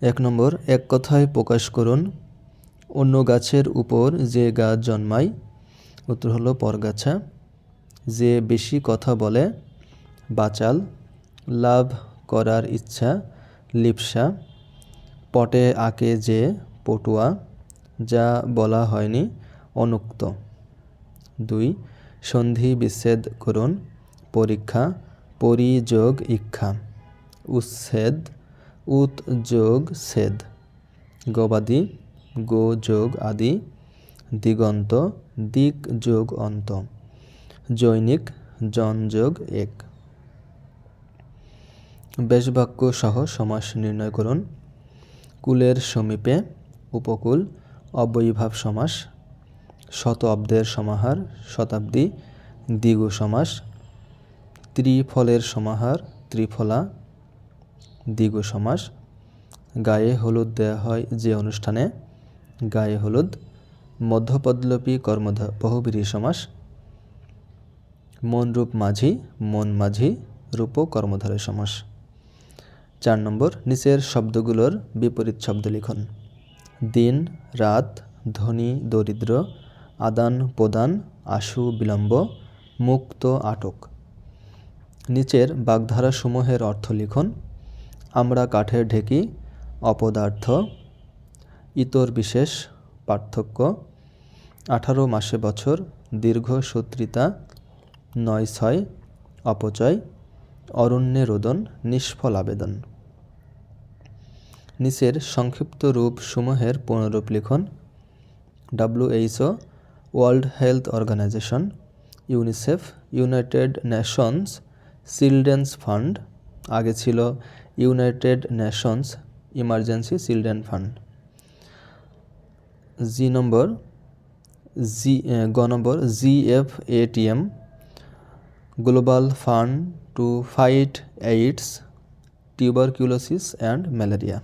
এক নম্বর, এক কথায় প্রকাশ করুন, অন্য গাছের উপর যে গাছ জন্মায়, উত্তর হলো পরগাছা যে বেশি কথা বলে, বাচাল, লাভ করার ইচ্ছা, লিপসা, পটে আঁকে যে পটুয়া, যা বলা হয়নি, অনুক্ত। দুই, সন্ধি বিচ্ছেদ করুন, পরীক্ষা, পরিযোগ ইক্ষা উচ্ছেদ উত যোগ ছেদ গবাদি গো যোগ আদি, দিগন্ত দিক যোগ অন্ত। জৈনিক জন যোগ এক। বেশবাক্য সহ সমাস নির্ণয় করুন। কুলের সমীপে উপকূল অব্যয়ীভাব সমাস শত অব্দের সমাহার, শতাব্দী, দ্বিগু সমাস, ত্রিফলের সমাহার, ত্রিফলা দ্বিগু সমাস। গায়ে হলুদ দেওয়া হয় যে অনুষ্ঠানে। গায়ে হলুদ। মধ্যপদলোপী কর্মধ বহুবিরী সমাস। মন রূপ মাঝি, মন মাঝি, রূপ কর্মধারয় সমাস। চার নম্বর, নিচের শব্দগুলোর বিপরীত শব্দ লিখন। দিন, রাত, ধনী, দরিদ্র, আদান, প্রদান, আশু, বিলম্ব, মুক্ত, আটক। নিচের বাগধারাসমূহের অর্থ লিখন। আমরা কাঠের ঢেকি, অপদার্থ, ইতর বিশেষ, পার্থক্য, আঠারো মাসে বছর, দীর্ঘ সূত্রিতা, নয় ছয়, অপচয়, অরণ্যে রোদন, নিষ্ফল আবেদন। নিচের সংক্ষিপ্ত রূপ সমূহের পুনরূপ লিখন WHO World Health Organization, UNICEF, United Nations, Children's Fund, আগে ছিল united nations emergency children fund G number G গ number G F ATM global fund to fight AIDS tuberculosis and malaria